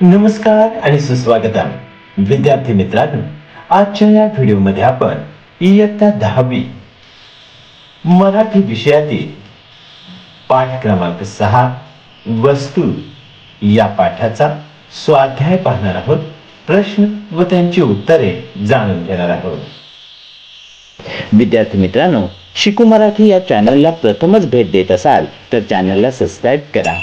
नमस्कार आणि सुस्वागतम. विद्यार्थी मित्रांनो आजच्या या व्हिडिओमध्ये आपण इयत्ता दहावी मराठी विषयातील पाठ क्रमांक सहा वस्तू या पाठाचा स्वाध्याय पाहणार आहोत. प्रश्न व त्यांची उत्तरे जाणून घेणार आहोत. विद्यार्थी मित्रांनो शिकू मराठी या चॅनलला प्रथमच भेट देत असाल तर चॅनलला सबस्क्राईब करा.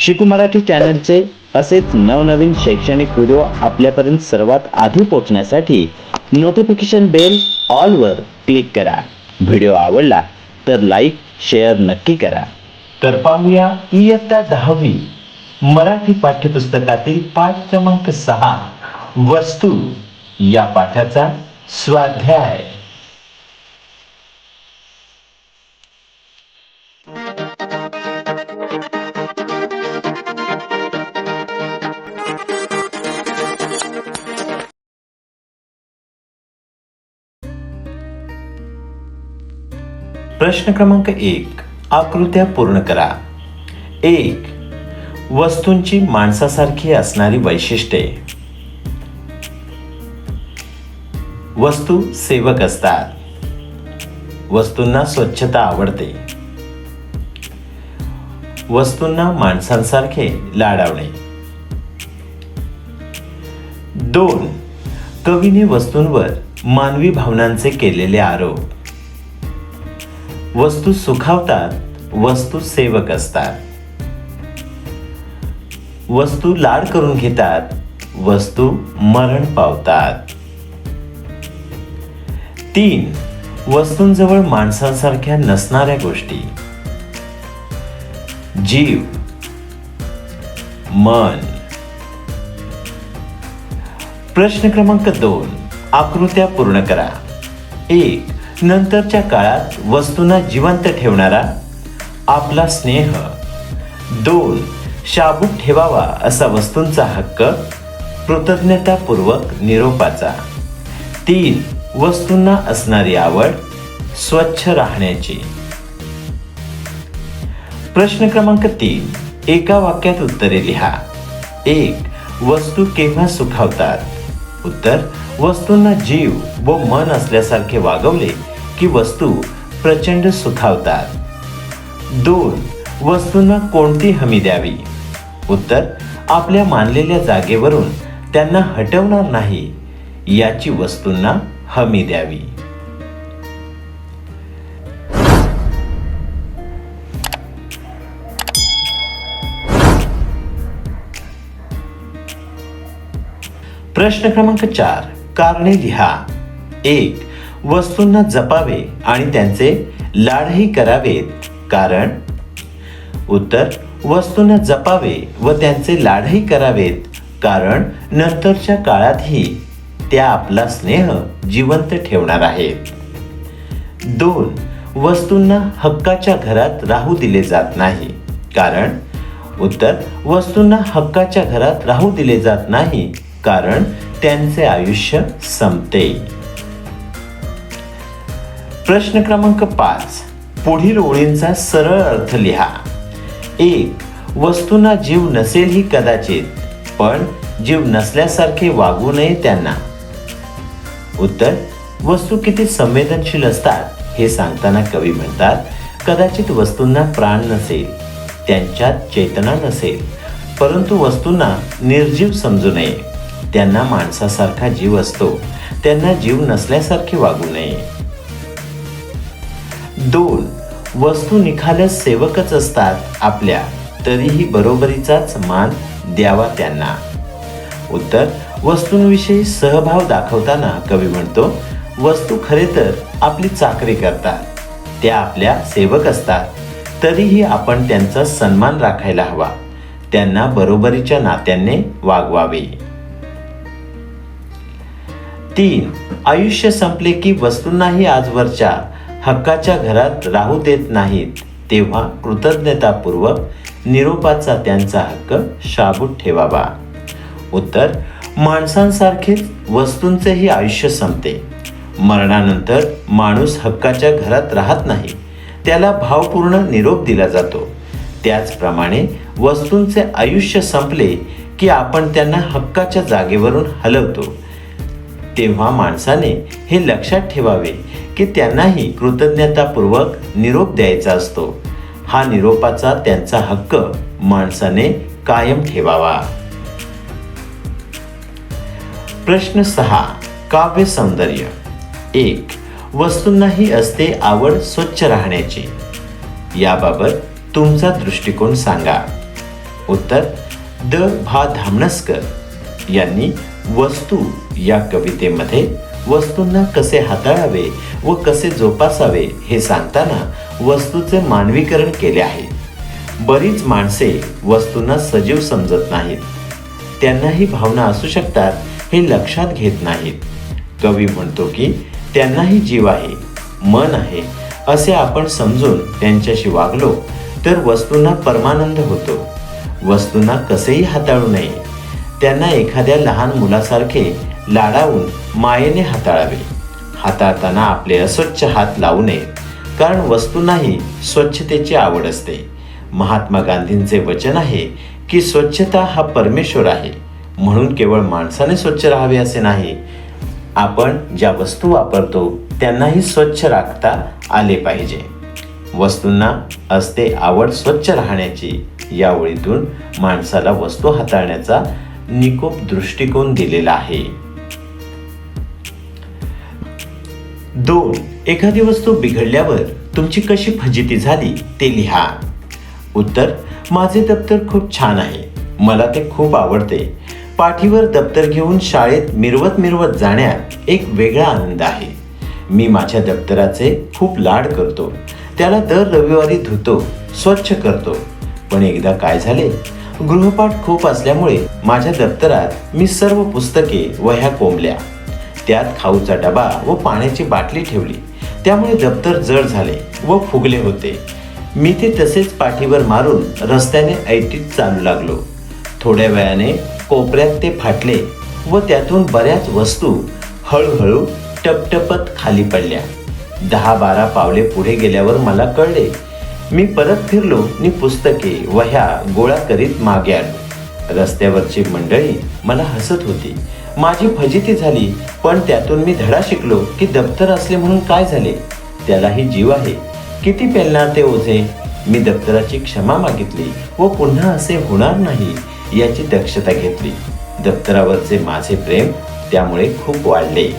शिकू मराठी चॅनलचे असेच नवनवीन शैक्षणिक व्हिडिओ आपल्यापर्यंत सर्वात आधी पोहोचण्यासाठी नोटिफिकेशन बेल ऑलवर क्लिक करा. व्हिडिओ आवडला तर लाईक शेअर नक्की करा. तर पाहूया इयत्ता दहावी मराठी पाठ्यपुस्तकातील पाठ क्रमांक सहा वस्तू या पाठाचा स्वाध्याय. प्रश्न क्रमांक एक. आकृत्या पूर्ण करा. एक. वस्तूंची माणसासारखी असणारी वैशिष्ट्ये. वस्तू सेवक असतात. वस्तूंना स्वच्छता आवडते. वस्तूंना माणसांसारखे लाडावणे. दोन. कवीने वस्तूंवर मानवी भावनांचे केलेले आरोप. वस्तू सुखावतात वस्तू सेवक असतात. वस्तू लाड करून घेतात वस्तू मरण पावतात. तीन वस्तूंजवळ माणसांसारख्या नसणाऱ्या गोष्टी. जीव मन. प्रश्न क्रमांक दोन आकृत्या पूर्ण करा. एक नंतरच्या काळात वस्तूंना जिवंत ठेवणारा आपला स्नेह दोन शाबूत ठेवावा असा वस्तूंचा हक्क कृतज्ञतापूर्वक निरोपाचा. तीन वस्तूंना असणारी आवड स्वच्छ राहण्याची. प्रश्न क्रमांक तीन एका वाक्यात उत्तरे लिहा. एक वस्तू केव्हा सुखावतात? उत्तर वस्तूंना जीव व मन असल्यासारखे वागवले की वस्तू प्रचंड सुखावतात. दोन वस्तूंना कोणती हमी द्यावी? उत्तर आपल्या मानलेल्या जागेवरून त्यांना हटवणार नाही. याची वस्तूंना हमी द्यावी. प्रश्न क्रमांक चार. कारणे लिहा. एक वस्तूंना जपावे आणि त्यांचे लाडही करावेत. कारण? उत्तर वस्तूंना जपावे व त्यांचे लाडही करावेत. कारण नंतरच्या काळातही त्या आपला स्नेह जिवंत ठेवणार आहेत. दोन वस्तूंना हक्काच्या घरात राहू दिले जात नाही. कारण? उत्तर वस्तूंना हक्काच्या घरात राहू दिले जात नाही. कारण त्यांचे आयुष्य संपते. प्रश्न क्रमांक पाच. पुढील ओळींचा सरळ अर्थ लिहा. एक वस्तूंना जीव नसेल ही कदाचित पण जीव नसल्यासारखे वागू नये त्यांना. उत्तर वस्तू किती संवेदनशील असतात हे सांगताना कवी म्हणतात कदाचित वस्तूंना प्राण नसेल त्यांच्यात चेतना नसेल परंतु वस्तूंना निर्जीव समजू नये. त्यांना माणसासारखा जीव असतो. त्यांना जीव नसल्यासारखे वागू नये. दोन वस्तू निखालस सेवकच असतात आपल्या. तरीही बरोबरीचाच मान द्यावा त्यांना. उत्तर वस्तूंविषयी सहभाव दाखवताना कवी म्हणतो वस्तू खरे तर आपली चाकरी करतात. त्या आपल्या सेवक असतात. तरीही आपण त्यांचा सन्मान राखायला हवा. त्यांना बरोबरीच्या नात्याने वागवावे. तीन आयुष्य संपले की वस्तूंनाही आजवरच्या हक्काच्या घरात राहू देत नाहीत. तेव्हा कृतज्ञतापूर्वक निरोपाचा त्यांचा हक्क शाबूत ठेवावा. उत्तर माणसांसारखेच वस्तूंचेही आयुष्य संपते. मरणानंतर माणूस हक्काच्या घरात राहत नाही. त्याला भावपूर्ण निरोप दिला जातो. त्याचप्रमाणे वस्तूंचे आयुष्य संपले की आपण त्यांना हक्काच्या जागेवरून हलवतो. तेव्हा माणसाने हे लक्षात ठेवावे की त्यांनाही कृतज्ञतापूर्वक निरोप द्यायचा असतो. हा निरोपाचा त्यांचा हक्क माणसाने कायम ठेवावा. प्रश्न सहा काव्य सौंदर्य. एक वस्तूंनाही असते आवड स्वच्छ राहण्याची. याबाबत तुमचा दृष्टिकोन सांगा. उत्तर द. भा. धामणसकर यांनी वस्तू या कवितेमध्ये वस्तूंना कसे हाताळावे व कसे जोपासावे हे सांगताना वस्तूचे मानवीकरण केले आहे. बरीच माणसे वस्तूंना सजीव समजत नाहीत. त्यांनाही भावना असू शकतात हे लक्षात घेत नाहीत. कवी म्हणतो की त्यांनाही जीव आहे मन आहे असे आपण समजून त्यांच्याशी वागलो तर वस्तूंना परमानंद होतो. वस्तूंना कसेही हाताळू नये त्यांना एखाद्या लहान मुलासारखे लाडावून मायेने हाताळावे. हाताळताना आपले अस्वच्छ हात लावू नयेत कारण वस्तूंनाही स्वच्छतेची आवड असते. महात्मा गांधींचे वचन आहे की स्वच्छता हा परमेश्वर आहे. म्हणून केवळ माणसाने स्वच्छ राहावे असे नाही. आपण ज्या वस्तू वापरतो त्यांनाही स्वच्छ राखता आले पाहिजे. वस्तूंना असते आवड स्वच्छ राहण्याची. या ओळीतून माणसाला वस्तू हाताळण्याचा निकोप दृष्टिकोन दिलेला आहे. दोन एखादी वस्तू बिघडल्यावर तुमची कशी फजिती झाली ते लिहा. उत्तर माझे दप्तर खूप छान आहे. मला ते खूप आवडते. पाठीवर दप्तर घेऊन शाळेत मिरवत मिरवत जाण्यात एक वेगळा आनंद आहे. मी माझ्या दप्तराचे खूप लाड करतो. त्याला दर रविवारी धुतो स्वच्छ करतो. पण एकदा काय झाले? गृहपाठ खूप असल्यामुळे माझ्या दप्तरात मी सर्व पुस्तके वह्या कोंबल्या. त्यात खाऊचा डबा व पाण्याची बाटली ठेवली. त्यामुळे दप्तर जड झाले व फुगले होते. मी ते तसेच पाठीवर मारून रस्त्याने ऐटीत चालू लागलो. थोड्या वेळाने कोपऱ्यात ते फाटले व त्यातून बऱ्याच वस्तू हळूहळू टपटपत खाली पडल्या. दहा बारा पावले पुढे गेल्यावर मला कळले मी परत फिरलो आणि पुस्तके वह्या गोळा करीत मागे आलो रस्त्यावरची मंडळी मला हसत होती. माझी फजिती झाली पण त्यातून मी धडा शिकलो की दप्तर असले म्हणून काय झाले? त्यालाही जीव आहे. किती पेलणार ते ओझे? मी दप्तराची क्षमा मागितली व पुन्हा असे होणार नाही याची दक्षता घेतली. दप्तरावरचे माझे प्रेम त्यामुळे खूप वाढले.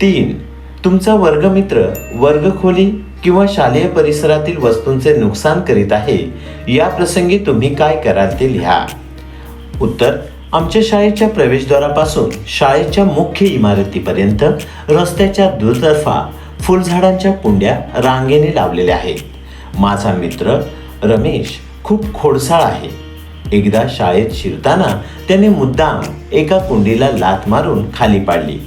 तीन तुमचा वर्गमित्र वर्गखोली किंवा शालेय परिसरातील वस्तूंचे नुकसान करीत आहे या प्रसंगी तुम्ही काय कराल ते लिहा. उत्तर आमच्या शाळेच्या प्रवेशद्वारापासून शाळेच्या मुख्य इमारतीपर्यंत रस्त्याच्या दुतर्फा फुलझाडांच्या कुंड्या रांगेने लावलेल्या आहेत. माझा मित्र रमेश खूप खोडसाळ आहे. एकदा शाळेत शिरताना त्याने मुद्दाम एका कुंडीला लात मारून खाली पाडली.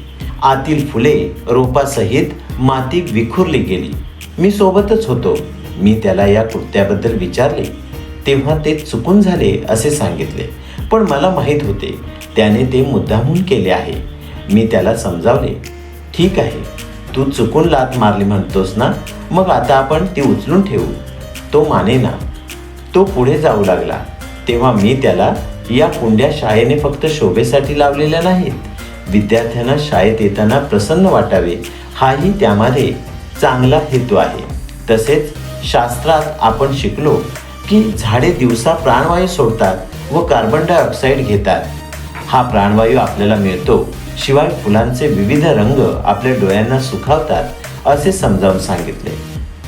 आतील फुले रोपासहित माती विखुरली गेली. मी सोबतच होतो. मी त्याला या कृत्याबद्दल विचारले. तेव्हा ते चुकून झाले असे सांगितले. पण मला माहीत होते. त्याने ते मुद्दामून केले आहे. मी त्याला समजावले. ठीक आहे. तू चुकून लात मारली म्हणतोस ना? मग आता आपण ती उचलून ठेवू. तो माने ना तो पुढे जाऊ लागला. तेव्हा मी त्याला या कुंड्या शाळेने फक्त शोभेसाठी लावलेल्या नाहीत. विद्यार्थ्यांना शाळेत येताना प्रसन्न वाटावे. हाही त्यामध्ये चांगला हेतू आहे. तसेच शास्त्रात आपण शिकलो की झाडे दिवसा प्राणवायू सोडतात व कार्बन डायऑक्साईड घेतात. हा प्राणवायू आपल्याला मिळतो. शिवाय फुलांचे विविध रंग आपल्या डोळ्यांना सुखावतात असे समजावून सांगितले.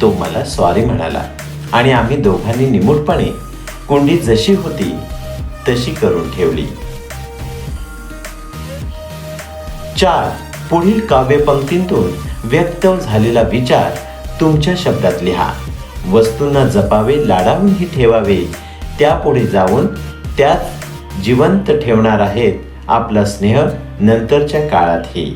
तो मला सॉरी म्हणाला. आणि आम्ही दोघांनी निमूटपणे कुंडी जशी होती तशी करून ठेवली. चार पुढील काव्यपंक्तींतून व्यक्त झालेला विचार तुमच्या शब्दात लिहा. वस्तूंना जपावे लाडावूनही ठेवावे. त्यापुढे जाऊन त्यात जिवंत ठेवणार आहेत आपला स्नेह नंतरच्या काळातही.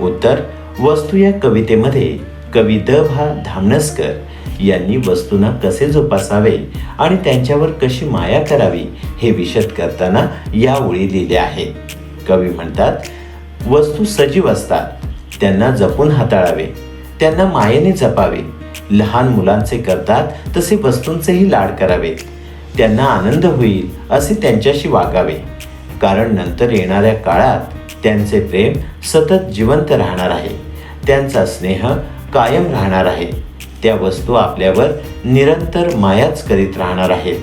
उत्तर वस्तू या कवितेमध्ये कवी द भा धामणसकर यांनी वस्तूंना कसे जोपासावे आणि त्यांच्यावर कशी माया करावी हे विशद करताना या ओळी लिहिल्या आहेत कवी म्हणतात वस्तू सजीव असतात. त्यांना जपून हाताळावे. त्यांना मायेने जपावे. लहान मुलांचे करतात तसे वस्तूंचेही लाड करावे. त्यांना आनंद होईल असे त्यांच्याशी वागावे. कारण नंतर येणाऱ्या काळात त्यांचे प्रेम सतत जिवंत राहणार आहे. त्यांचा स्नेह कायम राहणार आहे. त्या वस्तू आपल्यावर निरंतर मायाच करीत राहणार आहेत.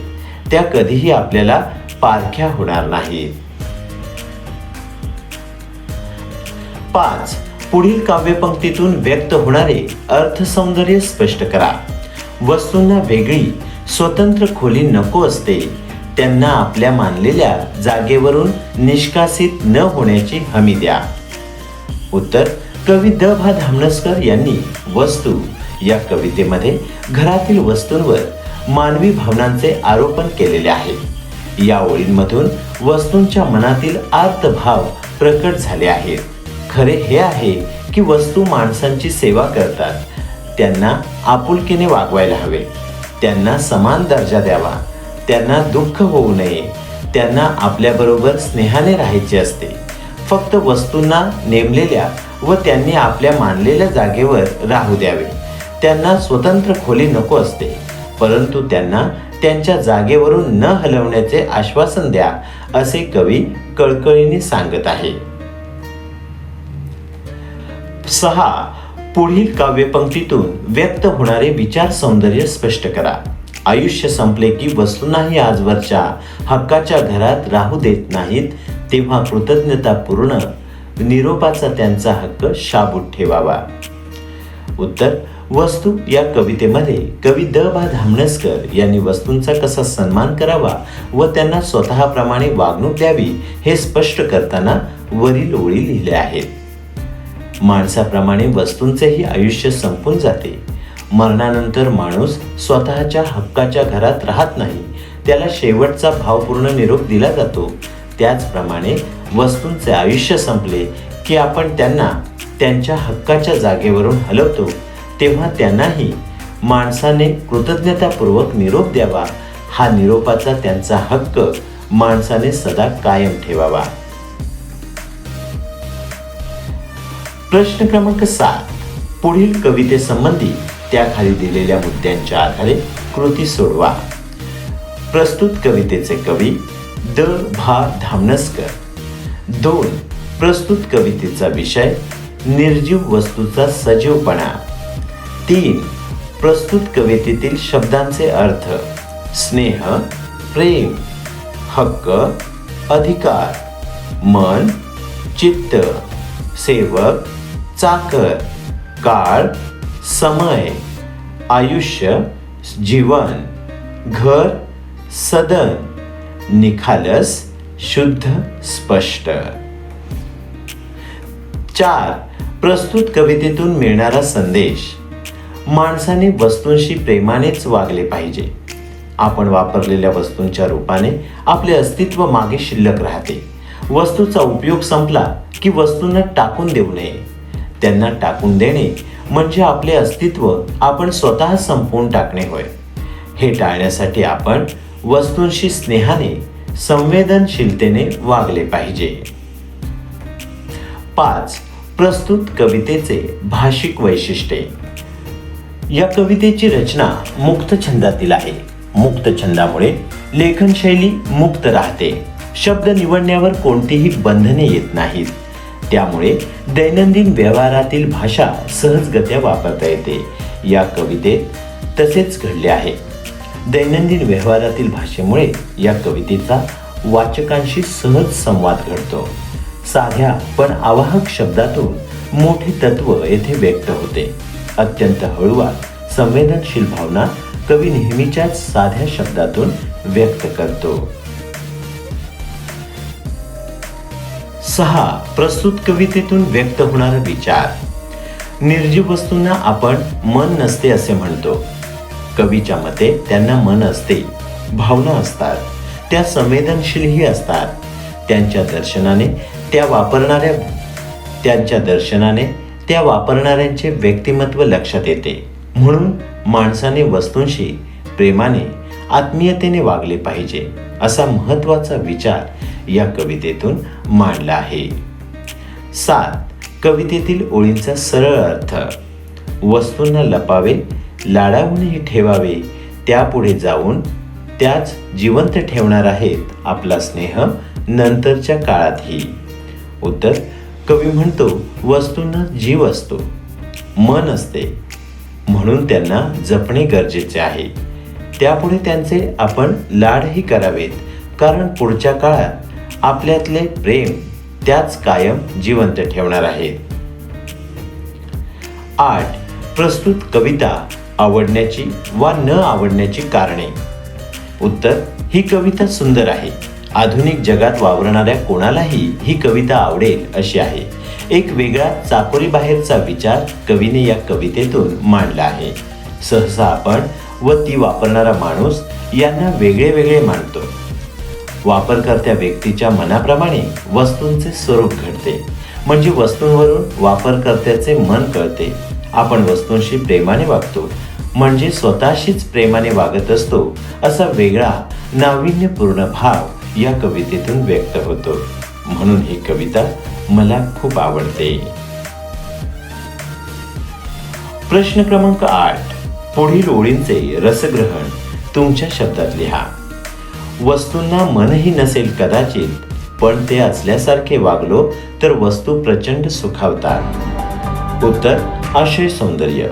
त्या कधीही आपल्याला पारख्या होणार नाहीत. पाच. पुढील काव्यपंक्तीतून व्यक्त होणारे अर्थसौंदर्य स्पष्ट करा. वस्तूंना वेगळी स्वतंत्र खोली नको असते. त्यांना आपल्या मानलेल्या जागेवरून निष्कासित न होण्याची हमी द्या. उत्तर कवी द. भा. धामणसकर यांनी वस्तू या कवितेमध्ये घरातील वस्तूंवर मानवी भावनांचे आरोपण केलेले आहे. या ओळींमधून वस्तूंच्या मनातील आर्तभाव प्रकट झाले आहेत. खरे हे आहे की वस्तू माणसांची सेवा करतात. त्यांना आपुलकीने वागवायला हवे. त्यांना समान दर्जा द्यावा. त्यांना दुःख होऊ नये. त्यांना आपल्याबरोबर स्नेहाने राहायचे असते. फक्त वस्तूंना नेमलेल्या व त्यांनी आपल्या मानलेल्या जागेवर राहू द्यावे. त्यांना स्वतंत्र खोली नको असते. परंतु त्यांना त्यांच्या जागेवरून न हलवण्याचे आश्वासन द्या असे कवी कळकळीने सांगत आहे. सहा पुढील काव्यपंक्तीतून व्यक्त होणारे विचार सौंदर्य स्पष्ट करा. आयुष्य संपले की वस्तूंनाही आजवरच्या हक्काच्या घरात राहू देत नाहीत तेव्हा कृतज्ञतापूर्ण निरोपाचा त्यांचा हक्क शाबूत ठेवावा. उत्तर वस्तू या कवितेमध्ये कवी द. बा. धामणसकर यांनी वस्तूंचा कसा सन्मान करावा व त्यांना स्वतःप्रमाणे वागणूक द्यावी हे स्पष्ट करताना वरील ओळी लिहिल्या आहेत. माणसाप्रमाणे वस्तूंचेही आयुष्य संपून जाते. मरणानंतर माणूस स्वतःच्या हक्काच्या घरात राहत नाही. त्याला शेवटचा भावपूर्ण निरोप दिला जातो. त्याचप्रमाणे वस्तूंचे आयुष्य संपले की आपण त्यांना त्यांच्या हक्काच्या जागेवरून हलवतो. तेव्हा त्यांनाही माणसाने कृतज्ञतापूर्वक निरोप द्यावा. हा निरोपाचा त्यांचा हक्क माणसाने सदा कायम ठेवावा. प्रश्न क्रमांक सात. पुढील कवितेसंबंधी त्याखाली दिलेल्या मुद्द्यांच्या आधारे कृती सोडवा. प्रस्तुत कवितेचे कवी द. भा. धामणसकर. दोन. प्रस्तुत कवितेचा विषय निर्जीव वस्तूचा सजीवपणा. तीन. प्रस्तुत कवितेतील शब्दांचे अर्थ स्नेह प्रेम हक्क अधिकार मन चित्त सेवक चाकर काळ समय आयुष्य जीवन घर सदन निखालस शुद्ध स्पष्ट. चार प्रस्तुत कवितेतून मिळणारा संदेश. माणसाने वस्तूंशी प्रेमानेच वागले पाहिजे. आपण वापरलेल्या वस्तूंच्या रूपाने आपले अस्तित्व मागे शिल्लक राहते. वस्तूचा उपयोग संपला की वस्तूंना टाकून देऊ नये. त्यांना टाकून देणे म्हणजे आपले अस्तित्व आपण स्वतः संपवून टाकणे होय. हे टाळण्यासाठी आपण वस्तूंशी स्नेहाने संवेदनशीलतेने वागले पाहिजे. पाच प्रस्तुत कवितेचे भाषिक वैशिष्ट्ये. या कवितेची रचना मुक्त छंदातील आहे. मुक्त छंदामुळे लेखनशैली मुक्त राहते. शब्द निवडण्यावर कोणतीही बंधने येत नाहीत. त्यामुळे दैनंदिन व्यवहारातील भाषा सहजगत्या वापरता येते. या कवितेत तसेच घडले आहे. दैनंदिन व्यवहारातील भाषेमुळे या कवितेचा वाचकांशी सहज संवाद घडतो. साध्या पण आवाहक शब्दातून मोठे तत्व येथे व्यक्त होते. अत्यंत हळूवार संवेदनशील भावना कवी नेहमीच्याच साध्या शब्दातून व्यक्त करतो. सहा प्रस्तुत कवितेतून व्यक्त होणारा विचार. निर्जीव वस्तूंना आपण मन नसते असे म्हणतो. कवीच्या मते त्यांना मन असते भावना असतात त्या संवेदनशीलही असतात. त्यांच्या दर्शनाने त्या वापरणाऱ्या त्यांच्या दर्शनाने त्या वापरणाऱ्यांचे व्यक्तिमत्व लक्षात येते. म्हणून माणसाने वस्तूंशी प्रेमाने आत्मीयतेने वागले पाहिजे असा महत्त्वाचा विचार या कवितेतून मांडला आहे. सात. कवितेतील ओळींचा सरळ अर्थ. वस्तूंना लपावे लाडावूनही ठेवावे त्यापुढे जाऊन त्याच जिवंत ठेवणार आहेत आपला स्नेह नंतरच्या काळातही. उत्तर कवी म्हणतो वस्तूंना जीव असतो मन असते. म्हणून त्यांना जपणे गरजेचे आहे. त्यापुढे त्यांचे आपण लाडही करावेत कारण पुढच्या काळात आपल्यातले प्रेम त्याच कायम जिवंत ठेवणार आहेत आठ. प्रस्तुत कविता आवडण्याची वा न आवडण्याची कारणे. उत्तर ही कविता सुंदर आहे. आधुनिक जगात वावरणाऱ्या कोणालाही ही कविता आवडेल अशी आहे. एक वेगळा चाकोरी बाहेरचा विचार कवीने या कवितेतून मांडला आहे. सहसा आपण व ती वापरणारा माणूस यांना वेगळे वेगळे मानतो. वापरकर्त्या व्यक्तीच्या मनाप्रमाणे वस्तूंचे स्वरूप घडते. म्हणजे वस्तूंवरून वापरकर्त्याचे मन कळते. आपण वस्तूंशी प्रेमाने वागतो. म्हणजे स्वतःशीच प्रेमाने वागत असतो असा वेगळा नाविन्यपूर्ण भाव या कवितेतून व्यक्त होतो. म्हणून ही कविता मला खूप आवडते. प्रश्न क्रमांक आठ. पुढील ओळींचे रसग्रहण तुमच्या शब्दात लिहा. वस्तूंना मनही नसेल कदाचित पण ते असल्यासारखे वागलो तर वस्तू प्रचंड सुखावतात. उत्तर आशय सौंदर्य.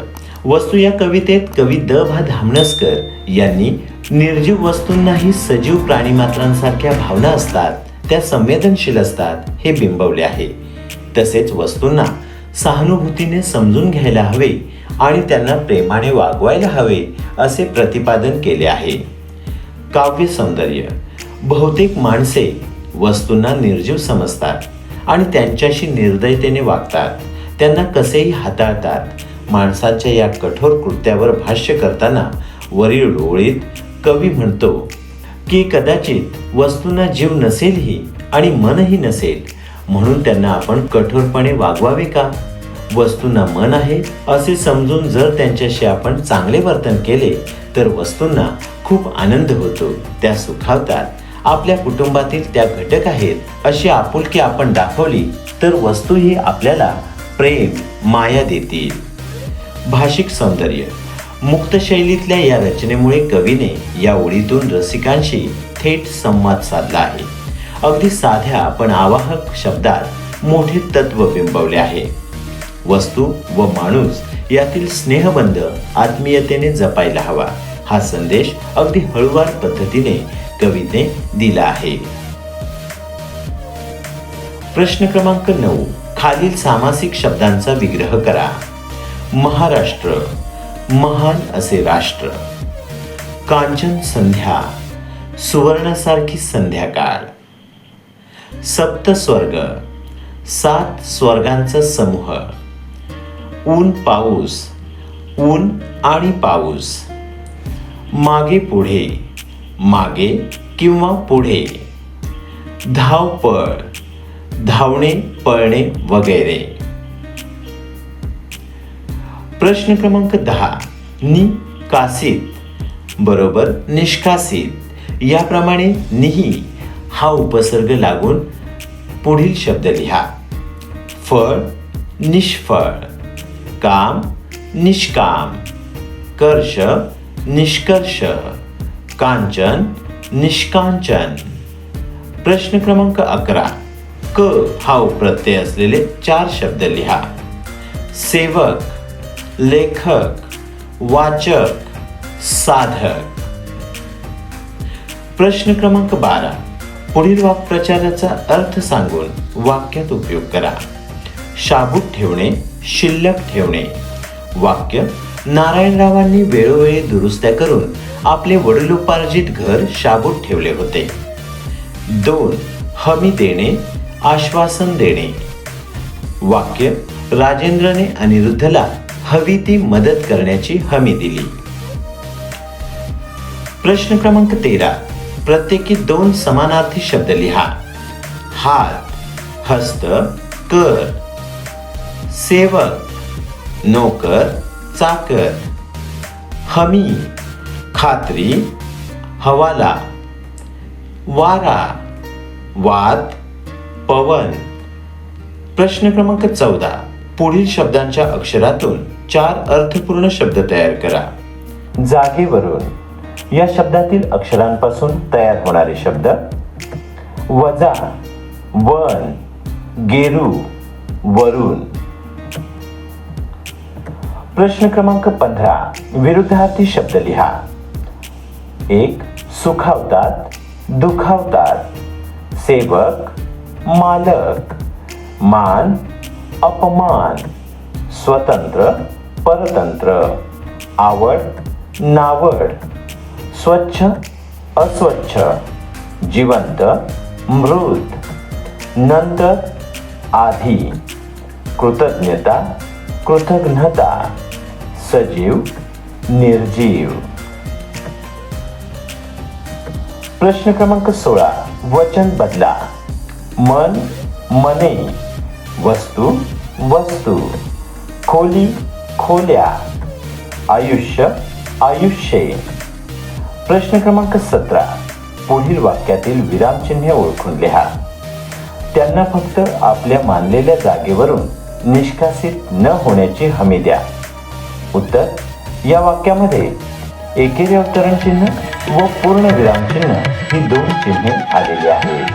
वस्तू या कवितेत कवी द. भा. धामणसकर यांनी निर्जीव वस्तूंनाही सजीव प्राणीमात्रांसारख्या भावना असतात त्या संवेदनशील असतात हे बिंबवले आहे. तसेच वस्तूंना सहानुभूतीने समजून घ्यायला हवे आणि त्यांना प्रेमाने वागवायला हवे असे प्रतिपादन केले आहे. काव्य सौंदर्य. बहुतेक माणसे वस्तूंना निर्जीव समजतात आणि त्यांच्याशी निर्दयतेने वागतात. त्यांना कसेही हाताळतात. माणसाच्या या कठोर कृत्यावर भाष्य करताना वरील ओळीत कवी म्हणतो की कदाचित वस्तूंना जीव नसेलही आणि मनही नसेल म्हणून त्यांना आपण कठोरपणे वागवावे का? वस्तूंना मन आहे असे समजून जर त्यांच्याशी आपण चांगले वर्तन केले तर वस्तूंना खूप आनंद होतो त्या सुखावतात. आपल्या कुटुंबातील त्या घटक आहेत अशी आपुलकी आपण दाखवली तर वस्तूही आपल्याला प्रेम माया देतील. भाषिक सौंदर्य. मुक्त शैलीतल्या या रचनेमुळे कवीने या ओळीतून रसिकांशी थेट संवाद साधला आहे. अगदी साध्या पण आवाहक शब्दात मोठे तत्व बिंबवले आहे. वस्तू व माणूस यातील स्नेहबंध आत्मीयतेने जपायला हवा. हा संदेश अगदी हळूवार पद्धतीने कवीने दिला आहे. प्रश्न क्रमांक नऊ. खालील सामासिक शब्दांचा विग्रह करा. महाराष्ट्र. महान असे राष्ट्र. कांचन संध्या. सुवर्णासारखी संध्याकाळ. सप्त स्वर्ग. सात स्वर्गांचा समूह. ऊन पाऊस. ऊन आणि पाऊस. मागे पुढे मागे किंवा पुढे. धावपळ धावणे पळणे वगैरे. प्रश्न क्रमांक दहा. निकासित बरोबर निष्कासित. याप्रमाणे निही हा उपसर्ग लागून पुढील शब्द लिहा. फळ निष्फळ. काम निष्काम. कर्ष निष्कर्ष कांचन निष्कांचन. प्रश्न क्रमांक अकरा. क हा प्रत्यय असलेले चार शब्द लिहा. सेवक लेखक वाचक साधक. प्रश्न क्रमांक बारा. पुढील वाक्प्रचाराचा अर्थ सांगून वाक्यात उपयोग करा. शाबूत ठेवणे शिल्लक ठेवणे. वाक्य नारायणरावांनी वेळोवेळी दुरुस्त्या करून आपले वडिलोपार्जित घर शाबूत ठेवले होते. दोन हमी देणे आश्वासन देणे. वाक्य राजेंद्रने अनिरुद्धला हवी ती मदत करण्याची हमी दिली. प्रश्न क्रमांक तेरा प्रत्येकी दोन समानार्थी शब्द लिहा. हात हस्त कर. सेवक नोकर चाकर हमी खात्री हवाला वारा वाद पवन. प्रश्न क्रमांक चौदा. पुढील शब्दांच्या अक्षरातून चार अर्थपूर्ण शब्द तयार करा. जागेवरून. या शब्दातील अक्षरांपासून तयार होणारे शब्द. वजा वन गेरू वरून. प्रश्न क्रमांक पंधरा. विरुद्धार्थी शब्द लिहा. एक सुखावतात दुखावतात. सेवक मालक. मान अपमान. स्वतंत्र परतंत्र. आवड नावड. स्वच्छ अस्वच्छ. जिवंत मृत. नंतर आधी. कृतज्ञता कृतज्ञता सजीव निर्जीव. प्रश्न क्रमांक सोळा वचन बदला. मन मने. वस्तू वस्तू. खोली खोल्या. आयुष्य आयुष्ये. प्रश्न क्रमांक सतरा पुढील वाक्यातील विरामचिन्हे ओळखून लिहा. त्यांना फक्त आपल्या मानलेल्या जागेवरून निष्कासित न होण्याची हमी द्या. उत्तर या वाक्यामध्ये एकेरी अवतरण चिन्ह व पूर्ण विराम चिन्ह ही दोन चिन्हे आलेली आहेत.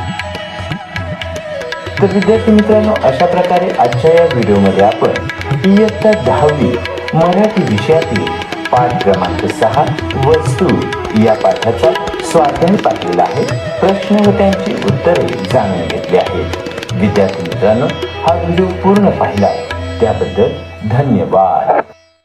तर विद्यार्थी मित्रांनो अशा प्रकारे आजच्या या व्हिडिओमध्ये आपण इयत्ता दहावी मराठी विषयातील पाठ क्रमांक सहा वस्तू या पाठाचा स्वाध्याय पाठलेला आहे. प्रश्न व त्यांची उत्तरे जाणून घेतली आहेत. विद्यार्थी मित्रांनो हा व्हिडिओ पूर्ण पाहिला त्याबद्दल धन्यवाद.